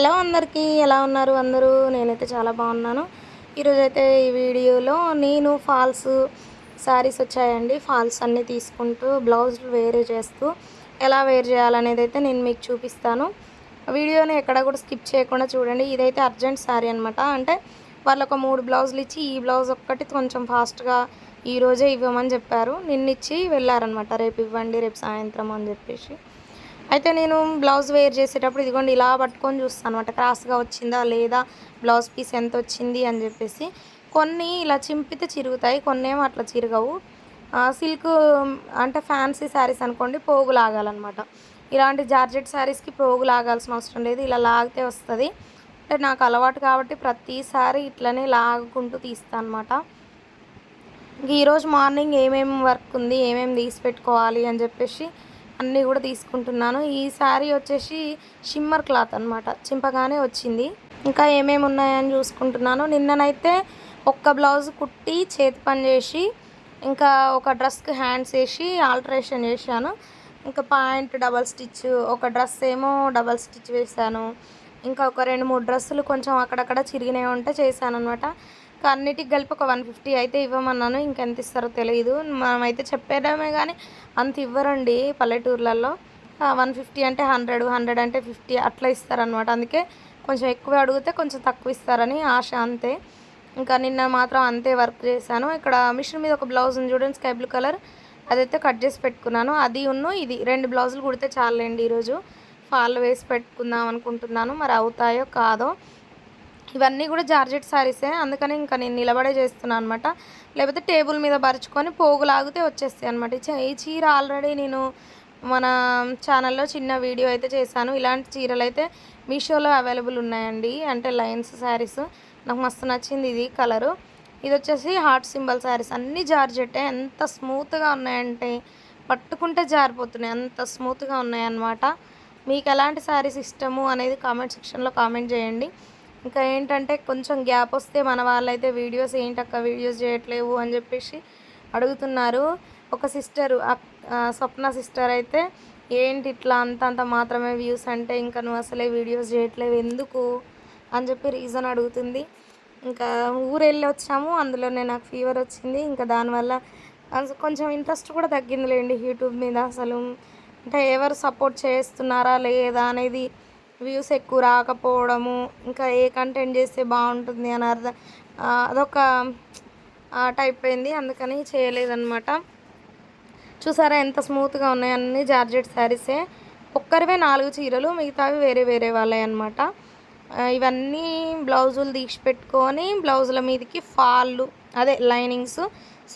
Hello అందరికీ ఎలా ఉన్నారు అందరూ? నేనైతే చాలా బాగున్నాను. ఈరోజు అయితే ఈ వీడియోలో నేను ఫాల్స్ శారీస్ వచ్చాయండి. ఫాల్స్ అన్నీ తీసుకుంటూ బ్లౌజులు వేరే చేస్తూ ఎలా వేర్ చేయాలనేది అయితే నేను మీకు చూపిస్తాను. వీడియోని ఎక్కడ కూడా స్కిప్ చేయకుండా చూడండి. ఇదైతే అర్జెంట్ శారీ అనమాట అంటే వాళ్ళు ఒక మూడు బ్లౌజులు ఇచ్చి ఈ బ్లౌజ్ ఒక్కటి కొంచెం ఫాస్ట్గా ఈరోజే ఇవ్వమని చెప్పారు. నిన్నిచ్చి వెళ్ళారనమాట రేపు ఇవ్వండి రేపు సాయంత్రం అని చెప్పేసి. అయితే నేను బ్లౌజ్ వేర్ చేసేటప్పుడు ఇదిగోండి ఇలా పట్టుకొని చూస్తాను అనమాట. క్రాస్గా వచ్చిందా లేదా బ్లౌజ్ పీస్ ఎంత వచ్చింది అని చెప్పేసి. కొన్ని ఇలా చింపితే చిరుగుతాయి కొన్ని ఏమో అట్లా చిరగవు. సిల్క్ అంటే ఫ్యాన్సీ శారీస్ అనుకోండి పోగు లాగాలన్నమాట. ఇలాంటి జార్జెట్ శారీస్కి పోగు లాగాల్సిన అవసరం లేదు ఇలా లాగితే వస్తుంది. అంటే నాకు అలవాటు కాబట్టి ప్రతిసారి ఇట్లనే లాగుకుంటూ తీస్తాను అనమాట ఈరోజు మార్నింగ్ ఏమేమి వర్క్ ఉంది ఏమేమి తీసి పెట్టుకోవాలి అని చెప్పేసి అన్నీ కూడా తీసుకుంటున్నాను. ఈ శారీ వచ్చేసి షిమ్మర్ క్లాత్ అనమాట చింపగానే వచ్చింది. ఇంకా ఏమేమి ఉన్నాయని చూసుకుంటున్నాను. నిన్ననైతే ఒక్క బ్లౌజ్ కుట్టి చేతి పని చేసి ఇంకా ఒక డ్రెస్కి హ్యాండ్స్ వేసి ఆల్టరేషన్ చేశాను. ఇంకా పాయింట్ డబల్ స్టిచ్ ఒక డ్రెస్ ఏమో డబల్ స్టిచ్ వేశాను. ఇంకా ఒక రెండు మూడు డ్రెస్సులు కొంచెం అక్కడక్కడ చిరిగినవి ఉంటే చేశాను అనమాట అన్నిటికి కలిపి ఒక వన్ ఫిఫ్టీ అయితే ఇవ్వమన్నాను. ఇంకెంత ఇస్తారో తెలియదు మనమైతే చెప్పేయడమే కానీ అంత ఇవ్వరండి పల్లెటూర్లలో. వన్ ఫిఫ్టీ అంటే హండ్రెడ్ హండ్రెడ్ అంటే ఫిఫ్టీ అట్లా ఇస్తారనమాట అందుకే కొంచెం ఎక్కువ అడిగితే కొంచెం తక్కువ ఇస్తారని ఆశ అంతే. ఇంకా నిన్న మాత్రం అంతే వర్క్ చేశాను. ఇక్కడ మిషన్ మీద ఒక బ్లౌజ్ ఉంది చూడండి స్కై బ్లూ కలర్. అదైతే కట్ చేసి పెట్టుకున్నాను. అది ఉన్ను ఇది రెండు బ్లౌజులు కుడితే చాలండి ఈరోజు. ఫాల్ వేసి పెట్టుకుందాం అనుకుంటున్నాను. మరి అవుతాయో కాదో ఇవన్నీ కూడా జార్జెట్ శారీసే. అందుకని ఇంకా నేను నిలబడే చేస్తున్నాను అనమాట లేకపోతే టేబుల్ మీద పరుచుకొని పోగు లాగితే వచ్చేస్తాయి అనమాట ఈ చీర ఆల్రెడీ నేను మన ఛానల్లో చిన్న వీడియో అయితే చేశాను. ఇలాంటి చీరలు అయితే మీషోలో అవైలబుల్ ఉన్నాయండి. అంటే లైన్స్ శారీస్. నాకు మస్తు నచ్చింది ఇది కలరు. ఇది వచ్చేసి హార్ట్ సింబల్ శారీస్. అన్నీ జార్జెట్టే. ఎంత స్మూత్గా ఉన్నాయంటే పట్టుకుంటే జారిపోతున్నాయి. అంత స్మూత్గా ఉన్నాయన్నమాట. మీకు ఎలాంటి శారీస్ ఇష్టము అనేది కామెంట్ సెక్షన్లో కామెంట్ చేయండి. ఇంకా ఏంటంటే కొంచెం గ్యాప్ వస్తే మన వాళ్ళైతే వీడియోస్ ఏంటక్క వీడియోస్ చేయట్లేవు అని చెప్పేసి అడుగుతున్నారు. ఒక సిస్టరు స్వప్న సిస్టర్ అయితే ఏంటి ఇట్లా అంత అంత మాత్రమే వ్యూస్ అంటే ఇంకా నువ్వు అసలే వీడియోస్ చేయట్లేవు ఎందుకు అని చెప్పి రీజన్ అడుగుతుంది. ఇంకా ఊరు వెళ్ళి వచ్చాము అందులోనే నాకు ఫీవర్ వచ్చింది. ఇంకా దానివల్ల కొంచెం ఇంట్రెస్ట్ కూడా తగ్గిందిలేండి యూట్యూబ్ మీద అసలు. అంటే ఎవరు సపోర్ట్ చేస్తున్నారా లేదా అనేది వ్యూస్ ఎక్కువ రాకపోవడము ఇంకా ఏ కంటెంట్ చేస్తే బాగుంటుంది అని అర్థం అదొక ఆట అయిపోయింది అందుకని చేయలేదన్నమాట. చూసారా ఎంత స్మూత్గా ఉన్నాయి అన్ని జార్జెట్ శారీసే ఒక్కరివే నాలుగు చీరలు మిగతావి వేరే వేరే వాళ్ళే అనమాట ఇవన్నీ బ్లౌజులు తీసి పెట్టుకొని బ్లౌజుల మీదకి ఫాళ్ళు అదే లైనింగ్స్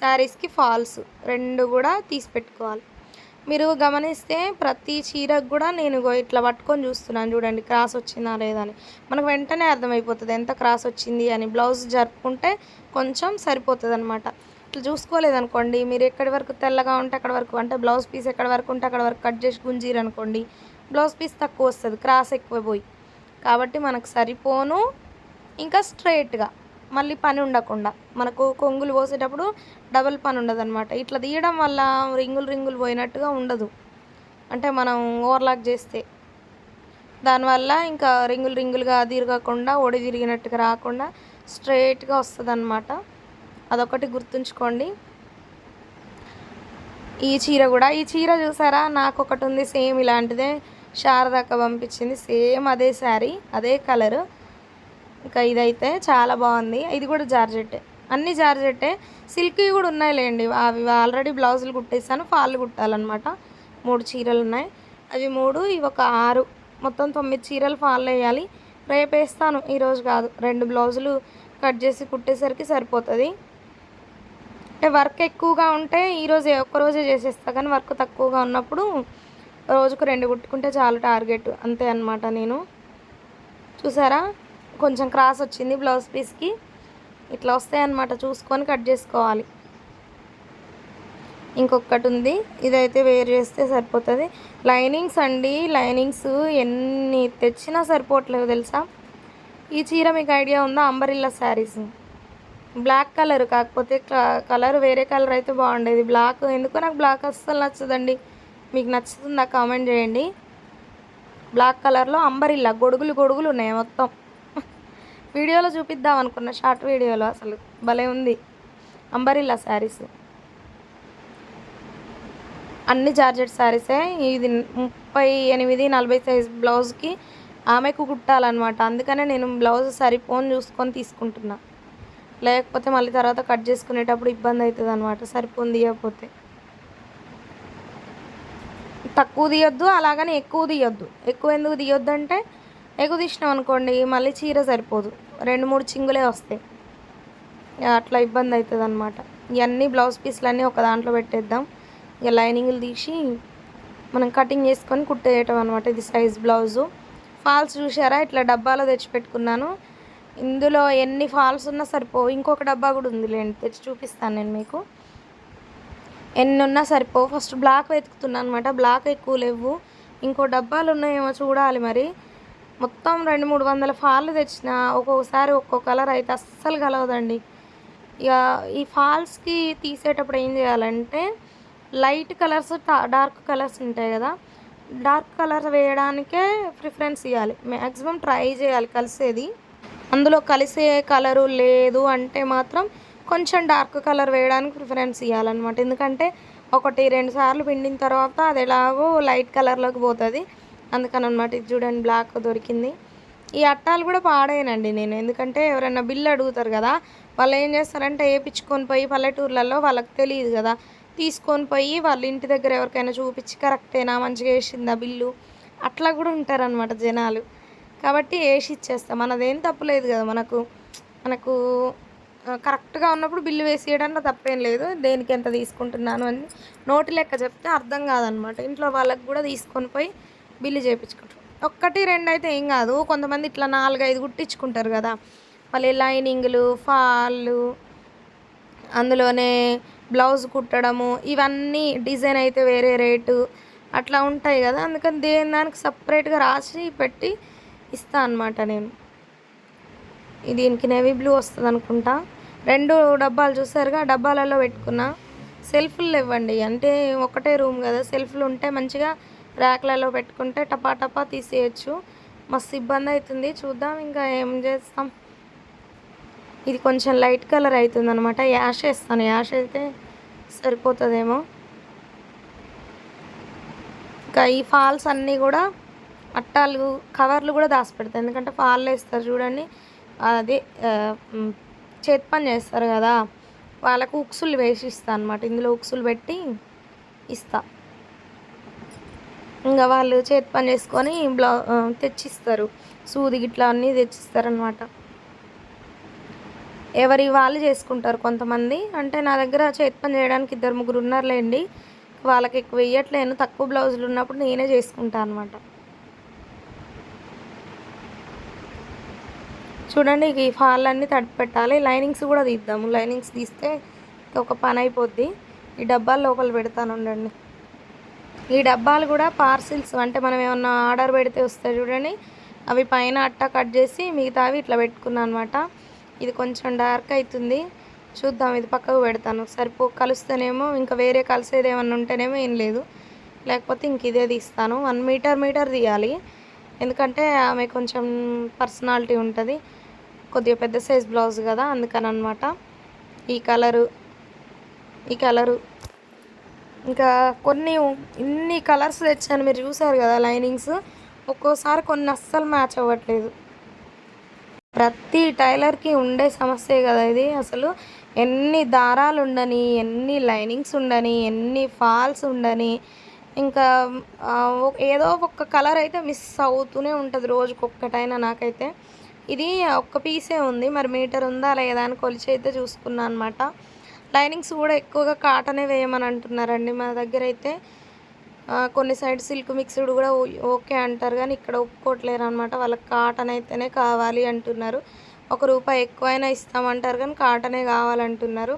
శారీస్కి ఫాల్స్ రెండు కూడా తీసి పెట్టుకోవాలి. మీరు గమనిస్తే ప్రతి చీరకు కూడా నేను ఇట్లా పట్టుకొని చూస్తున్నాను చూడండి క్రాస్ వచ్చిందా లేదా అని. మనకు వెంటనే అర్థమైపోతుంది ఎంత క్రాస్ వచ్చింది అని. బ్లౌజ్ జరుపుకుంటే కొంచెం సరిపోతుంది అనమాట ఇట్లా చూసుకోలేదనుకోండి మీరు ఎక్కడి వరకు తెల్లగా ఉంటే అక్కడ వరకు అంటే బ్లౌజ్ పీస్ ఎక్కడి వరకు ఉంటే అక్కడ వరకు కట్ చేసి గుంజీరు అనుకోండి బ్లౌజ్ పీస్ తక్కువ వస్తుంది క్రాస్ ఎక్కువ పోయి కాబట్టి మనకు సరిపోను ఇంకా స్ట్రైట్గా మళ్ళీ పని ఉండకుండా. మనకు కొంగులు పోసేటప్పుడు డబల్ పని ఉండదన్నమాట. ఇట్లా తీయడం వల్ల రింగులు రింగులు పోయినట్టుగా ఉండదు. అంటే మనం ఓవర్లాక్ చేస్తే. దానివల్ల ఇంకా రింగులు రింగులుగా తిరగకుండా ఒడి తిరిగినట్టుగా రాకుండా స్ట్రైట్గా వస్తుంది అనమాట అదొకటి గుర్తుంచుకోండి. ఈ చీర కూడా ఈ చీర చూసారా? నాకు ఒకటి ఉంది సేమ్ ఇలాంటిదే. శారదాక పంపించింది సేమ్ అదే శారీ అదే కలరు. ఇంకా ఇదైతే చాలా బాగుంది. ఇది కూడా జార్జెట్టే. అన్ని జార్జెట్టే. సిల్క్వి కూడా ఉన్నాయి లేండి అవి ఆల్రెడీ బ్లౌజులు కుట్టేసాను ఫాల్ కుట్టాలన్నమాట. మూడు చీరలు ఉన్నాయి. అవి మూడు ఇవి ఒక ఆరు. మొత్తం తొమ్మిది చీరలు ఫాల్ వేయాలి. రేపు వేస్తాను ఈరోజు కాదు. రెండు బ్లౌజులు కట్ చేసి కుట్టేసరికి సరిపోతుంది. అంటే వర్క్ ఎక్కువగా ఉంటే ఈరోజు ఒక్కరోజే చేసేస్తా. కానీ వర్క్ తక్కువగా ఉన్నప్పుడు రోజుకు రెండు కుట్టుకుంటే చాలు టార్గెట్. అంతే అనమాట నేను. చూసారా? కొంచెం క్రాస్ వచ్చింది బ్లౌజ్ పీస్కి. ఇట్లా వస్తాయన్నమాట చూసుకొని కట్ చేసుకోవాలి. ఇంకొకటి ఉంది. ఇదైతే వేరు చేస్తే సరిపోతుంది. లైనింగ్స్ అండి లైనింగ్స్ ఎన్ని తెచ్చినా సరిపోవట్లేదు తెలుసా? ఈ చీర మీకు ఐడియా ఉందా? Umbrella saris. బ్లాక్ కలర్ కాకపోతే కలర్ వేరే కలర్ అయితే బాగుండేది. బ్లాక్ ఎందుకో నాకు బ్లాక్ అస్సలు నచ్చదండి. మీకు నచ్చుతుందా కామెంట్ చేయండి. బ్లాక్ కలర్లో అంబరిల్లా గొడుగులు గొడుగులు ఉన్నాయి మొత్తం. వీడియోలో చూపిద్దాం అనుకున్న షార్ట్ వీడియోలో అసలు భలే ఉంది. అంబరిల్లా శారీస్. అన్ని జార్జెట్ శారీసే. ఇది ముప్పై ఎనిమిది నలభై సైజ్ బ్లౌజ్కి ఆమెకు కుట్టాలన్నమాట. అందుకనే నేను బ్లౌజ్ సరిపోని చూసుకొని తీసుకుంటున్నా. లేకపోతే మళ్ళీ తర్వాత కట్ చేసుకునేటప్పుడు ఇబ్బంది అవుతుంది అనమాట సరిపోని తీయకపోతే. తక్కువ తీయొద్దు అలాగని ఎక్కువ తీయొద్దు. ఎక్కువ ఎందుకు తీయొద్దు అంటే ఎక్కువ తీసినాం అనుకోండి మళ్ళీ చీర సరిపోదు. రెండు మూడు చింగులే వస్తాయి. ఇక అట్లా ఇబ్బంది అవుతుంది అనమాట ఇవన్నీ బ్లౌజ్ పీస్లన్నీ ఒక దాంట్లో పెట్టేద్దాం. ఇక లైనింగ్లు తీసి మనం కటింగ్ చేసుకొని కుట్టేయటం అనమాట ఇది సైజ్ బ్లౌజు. ఫాల్స్ చూసారా ఇట్లా డబ్బాలో తెచ్చి పెట్టుకున్నాను. ఇందులో ఎన్ని ఫాల్స్ ఉన్నా సరిపోవు. ఇంకొక డబ్బా కూడా ఉంది లేండి తెచ్చి చూపిస్తాను నేను మీకు. ఎన్ని ఉన్నా సరిపోవు. ఫస్ట్ బ్లాక్ వెతుకుతున్నాను అనమాట బ్లాక్ ఎక్కువ లేవు. ఇంకో డబ్బాలు ఉన్నాయేమో చూడాలి మరి. మొత్తం రెండు మూడు వందల ఫాల్ తెచ్చిన ఒక్కొక్కసారి ఒక్కో కలర్ అయితే అస్సలు కలవదండి. ఇక ఈ ఫాల్స్కి తీసేటప్పుడు ఏం చేయాలంటే లైట్ కలర్స్ డార్క్ కలర్స్ ఉంటాయి కదా డార్క్ కలర్ వేయడానికే ప్రిఫరెన్స్ ఇవ్వాలి మ్యాక్సిమం ట్రై చేయాలి కలిసేది. అందులో కలిసే కలరు లేదు అంటే మాత్రం కొంచెం డార్క్ కలర్ వేయడానికి ప్రిఫరెన్స్ ఇవ్వాలన్నమాట ఎందుకంటే ఒకటి రెండు సార్లు పిండిన తర్వాత అది ఎలాగో లైట్ కలర్లోకి పోతుంది. అందుకని అనమాట ఇది చూడండి బ్లాక్ దొరికింది. ఈ అట్టాలు కూడా పాడేయనండి నేను. ఎందుకంటే ఎవరైనా బిల్లు అడుగుతారు కదా వాళ్ళు ఏం చేస్తారంటే వేయించుకొని పోయి పల్లెటూర్లలో వాళ్ళకి తెలియదు కదా. తీసుకొని పోయి వాళ్ళ ఇంటి దగ్గర ఎవరికైనా చూపించి కరెక్టేనా? మంచిగా వేసిందా బిల్లు? అట్లా కూడా ఉంటారనమాట జనాలు. కాబట్టి వేసి ఇచ్చేస్తాం. మనదేం తప్పులేదు కదా మనకు. మనకు కరెక్ట్గా ఉన్నప్పుడు బిల్లు వేసేయడంలో తప్పేం లేదు. దేనికి ఎంత తీసుకుంటున్నాను అని నోటి లెక్క చెప్తే అర్థం కాదనమాట ఇంట్లో వాళ్ళకి కూడా తీసుకొని పోయి బిల్లు చేయించుకుంటారు ఒక్కటి రెండు అయితే ఏం కాదు. కొంతమంది ఇట్లా నాలుగైదు కుట్టించుకుంటారు కదా. మళ్ళీ లైనింగ్లు ఫాళ్ళు అందులోనే బ్లౌజ్ కుట్టడము ఇవన్నీ డిజైన్ అయితే వేరే రేటు. అట్లా ఉంటాయి కదా. అందుకని దేని దానికి సపరేట్గా రాసి పెట్టి ఇస్తా అనమాట నేను. దీనికి నేవీ బ్లూ వస్తుంది అనుకుంటా. రెండు డబ్బాలు చూసారుగా? డబ్బాలలో పెట్టుకున్నా. సెల్ఫ్లు ఇవ్వండి అంటే ఒకటే రూమ్ కదా. సెల్ఫ్లు ఉంటే మంచిగా ర్యాక్లలో పెట్టుకుంటే టపా టపా తీసేయచ్చు. మస్తు ఇబ్బంది అవుతుంది చూద్దాం ఇంకా ఏం చేస్తాం. ఇది కొంచెం లైట్ కలర్ అవుతుంది అనమాట యాష్ వేస్తాను. యాష్ అయితే సరిపోతుందేమో. ఇంకా ఈ ఫాల్స్ అన్నీ కూడా అట్టాలు కవర్లు కూడా దాచిపెడతాయి. ఎందుకంటే ఫాల్ వేస్తారు చూడండి. అది చేతి పని చేస్తారు కదా. వాళ్ళకు ఉక్సులు వేసి ఇస్తా అనమాట ఇందులో ఉక్సులు పెట్టి ఇస్తా. ఇంకా వాళ్ళు చేతి పని చేసుకొని బ్లౌ తెచ్చిస్తారు. సూది గిట్లా అన్నీ తెచ్చిస్తారనమాట ఎవరి వాళ్ళు చేసుకుంటారు కొంతమంది. అంటే నా దగ్గర చేతి పని చేయడానికి ఇద్దరు ముగ్గురు ఉన్నారులేండి. వాళ్ళకి ఎక్కువ వేయట్లేను తక్కువ బ్లౌజులు ఉన్నప్పుడు నేనే చేసుకుంటాను అనమాట చూడండి ఈ ఫాల్ అన్నీ తడిపి పెట్టాలి లైనింగ్స్ కూడా తీద్దాము. లైనింగ్స్ తీస్తే ఒక పని అయిపోద్ది. ఈ డబ్బాలు లోపల పెడతాను ఉండండి. ఈ డబ్బాలు కూడా పార్సిల్స్ అంటే మనం ఏమన్నా ఆర్డర్ పెడితే వస్తాయి చూడండి అవి పైన అట్టా కట్ చేసి మిగతావి ఇట్లా పెట్టుకున్నాను అనమాట ఇది కొంచెం డార్క్ అవుతుంది చూద్దాం ఇది పక్కకు పెడతాను. సరిపో కలుస్తేనేమో ఇంకా వేరే కలిసేది ఏమన్నా ఉంటేనేమో ఏం లేదు. లేకపోతే ఇంక ఇదే తీస్తాను. వన్ మీటర్ మీటర్ తీయాలి. ఎందుకంటే ఆమె కొంచెం పర్సనాలిటీ ఉంటుంది. కొద్దిగా పెద్ద సైజ్ బ్లౌజ్ కదా అందుకని అనమాట ఈ కలరు ఈ కలరు ఇంకా కొన్ని ఇన్ని కలర్స్ తెచ్చాను మీరు చూసారు కదా లైనింగ్స్. ఒక్కోసారి కొన్ని అస్సలు మ్యాచ్ అవ్వట్లేదు. ప్రతి టైలర్కి ఉండే సమస్యే కదా ఇది. అసలు ఎన్ని దారాలు ఉండని ఎన్ని లైనింగ్స్ ఉండని ఎన్ని ఫాల్స్ ఉండని ఇంకా ఏదో ఒక కలర్ అయితే మిస్ అవుతూనే ఉంటుంది రోజుకి ఒక్కటైనా నాకైతే. ఇది ఒక్క పీసే ఉంది. మరి మీటర్ ఉందా లేదా అని కొలిచి అయితే చూసుకున్నాను అనమాట లైనింగ్స్ కూడా ఎక్కువగా కాటనే వేయమని అంటున్నారండి. మా దగ్గర అయితే కొన్ని సైడ్ సిల్క్ మిక్స్డ్ కూడా ఓకే అంటారు. కానీ ఇక్కడ ఒప్పుకోవట్లేరు అనమాట వాళ్ళకి కాటన్ అయితేనే కావాలి అంటున్నారు. ఒక రూపాయి ఎక్కువైనా ఇస్తామంటారు కానీ కాటనే కావాలంటున్నారు.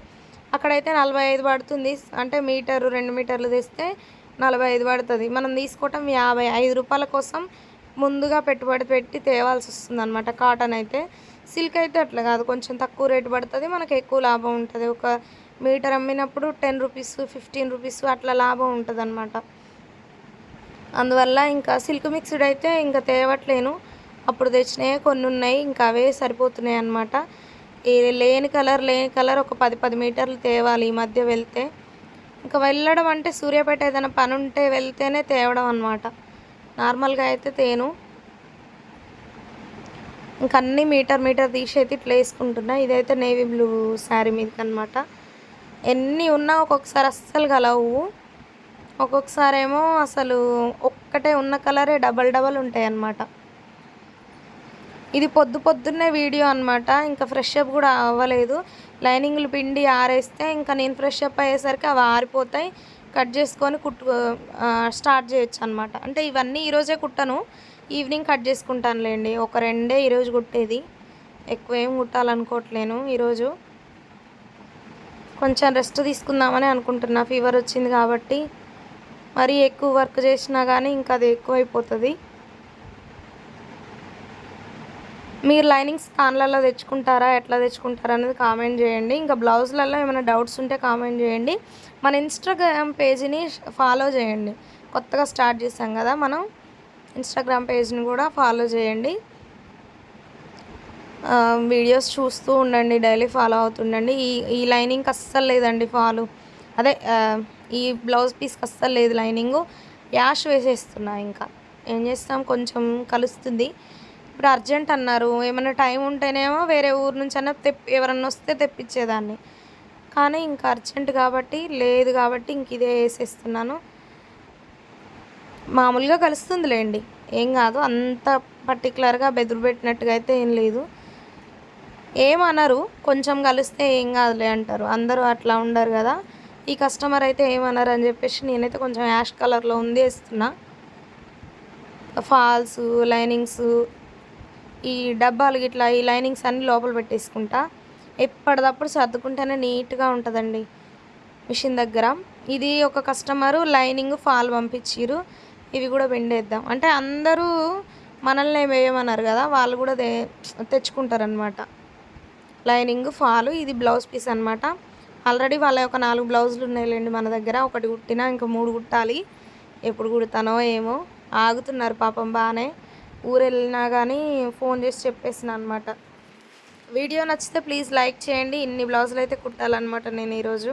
అక్కడైతే నలభై ఐదు పడుతుంది. అంటే మీటరు రెండు మీటర్లు తెస్తే నలభై ఐదు పడుతుంది. మనం తీసుకోవటం యాభై. ఐదు రూపాయల కోసం ముందుగా పెట్టుబడి పెట్టి తేవాల్సి వస్తుంది అనమాట కాటన్ అయితే. సిల్క్ అయితే అట్లా కాదు. కొంచెం తక్కువ రేటు పడుతుంది. మనకు ఎక్కువ లాభం ఉంటుంది. ఒక మీటర్ అమ్మినప్పుడు టెన్ రూపీస్ ఫిఫ్టీన్ రూపీస్ అట్లా లాభం ఉంటుంది అనమాట అందువల్ల ఇంకా సిల్క్ మిక్స్డ్ అయితే ఇంకా తేవట్లేను. అప్పుడు తెచ్చినవి కొన్ని ఉన్నాయి ఇంకా అవే సరిపోతున్నాయి అన్నమాట. ఈ లేని కలర్ లేని కలర్ ఒక పది పది మీటర్లు తేవాలి ఈ మధ్య వెళ్తే. ఇంకా వెళ్ళడం అంటే సూర్యాపేట ఏదైనా పని ఉంటే వెళ్తేనే తేవడం అనమాట నార్మల్గా అయితే తేను. ఇంకా అన్ని మీటర్ మీటర్ తీసి అయితే ఇట్లా వేసుకుంటున్నా. ఇదైతే నేవీ బ్లూ శారీ మీదకి అనమాట ఎన్ని ఉన్నా ఒక్కొక్కసారి అస్సలు కలవు. ఒక్కొక్కసారి ఏమో అసలు ఒక్కటే ఉన్న కలరే డబల్ డబల్ ఉంటాయి అన్నమాట ఇది పొద్దు పొద్దున్నే వీడియో అనమాట ఇంకా ఫ్రెష్ అప్ కూడా అవ్వలేదు. లైనింగ్లు పిండి ఆరేస్తే ఇంకా నేను ఫ్రెష్ అప్ అయ్యేసరికి అవి ఆరిపోతాయి. కట్ చేసుకొని కుట్టు స్టార్ట్ చేయొచ్చు అనమాట అంటే ఇవన్నీ ఈరోజే కుట్టను. Evening cut చేసుకుంటానులేండి. ఒక రెండే ఈరోజు కుట్టేది. ఎక్కువ ఏం కుట్టాలనుకోవట్లేను ఈరోజు కొంచెం రెస్ట్ తీసుకుందామని అనుకుంటున్నా. ఫీవర్ వచ్చింది కాబట్టి. మరీ ఎక్కువ వర్క్ చేసినా కానీ ఇంకా అది ఎక్కువైపోతుంది. మీరు లైనింగ్స్ కాన్లలో తెచ్చుకుంటారా ఎట్లా తెచ్చుకుంటారా అనేది కామెంట్ చేయండి. ఇంకా బ్లౌజ్లలో ఏమైనా డౌట్స్ ఉంటే కామెంట్ చేయండి. మన ఇన్స్టాగ్రామ్ పేజీని ఫాలో చేయండి. కొత్తగా స్టార్ట్ చేసాం కదా మనం. ఇన్స్టాగ్రామ్ పేజ్ని కూడా ఫాలో చేయండి. వీడియోస్ చూస్తూ ఉండండి డైలీ ఫాలో అవుతుండండి ఈ ఈ లైనింగ్కి అస్సలు లేదండి ఫాలో అదే ఈ బ్లౌజ్ పీస్కి అస్సలు లేదు లైనింగ్ యాష్ వేసేస్తున్నా ఇంకా. ఏం చేస్తాం? కొంచెం కలుస్తుంది. ఇప్పుడు అర్జెంట్ అన్నారు. ఏమైనా టైం ఉంటేనేమో వేరే ఊరు నుంచి అన్న తెప్పి ఎవరన్నా వస్తే తెప్పించేదాన్ని. కానీ ఇంకా అర్జెంట్ కాబట్టి లేదు కాబట్టి ఇంక ఇదే వేసేస్తున్నాను. మామూలుగా కలుస్తుందిలేండి. ఏం కాదు అంత పర్టికులర్గా బెదురు పెట్టినట్టుగా అయితే ఏం లేదు. ఏమనరు కొంచెం కలిస్తే ఏం కాదులే అంటారు. అందరూ అట్లా ఉండరు కదా. ఈ కస్టమర్ అయితే ఏమనరు అని చెప్పేసి నేనైతే కొంచెం యాష్ కలర్లో ఉంది వేస్తున్నా. ఫాల్స్ లైనింగ్స్ ఈ డబ్బాలు ఇట్లా ఈ లైనింగ్స్ అన్ని లోపల పెట్టేసుకుంటా. ఎప్పటిదప్పుడు సర్దుకుంటేనే నీట్గా ఉంటుందండి మిషన్ దగ్గర. ఇది ఒక కస్టమరు లైనింగ్ ఫాల్ పంపించిర్రు. ఇవి కూడా పిండేద్దాం. అంటే అందరూ మనల్ని వేయమన్నారు కదా వాళ్ళు కూడా తే తెచ్చుకుంటారనమాట లైనింగ్ ఫాలు ఇది బ్లౌజ్ పీస్ అనమాట ఆల్రెడీ వాళ్ళ ఒక నాలుగు బ్లౌజులు ఉన్నాయిలేండి మన దగ్గర. ఒకటి కుట్టినా ఇంకా మూడు కుట్టాలి. ఎప్పుడు కుడతానో ఏమో. ఆగుతున్నారు పాపం బాగానే. ఊరు వెళ్ళినా కానీ ఫోన్ చేసి చెప్పేసిన అనమాట వీడియో నచ్చితే ప్లీజ్ లైక్ చేయండి. ఇన్ని బ్లౌజులు అయితే కుట్టాలన్నమాట నేను ఈరోజు.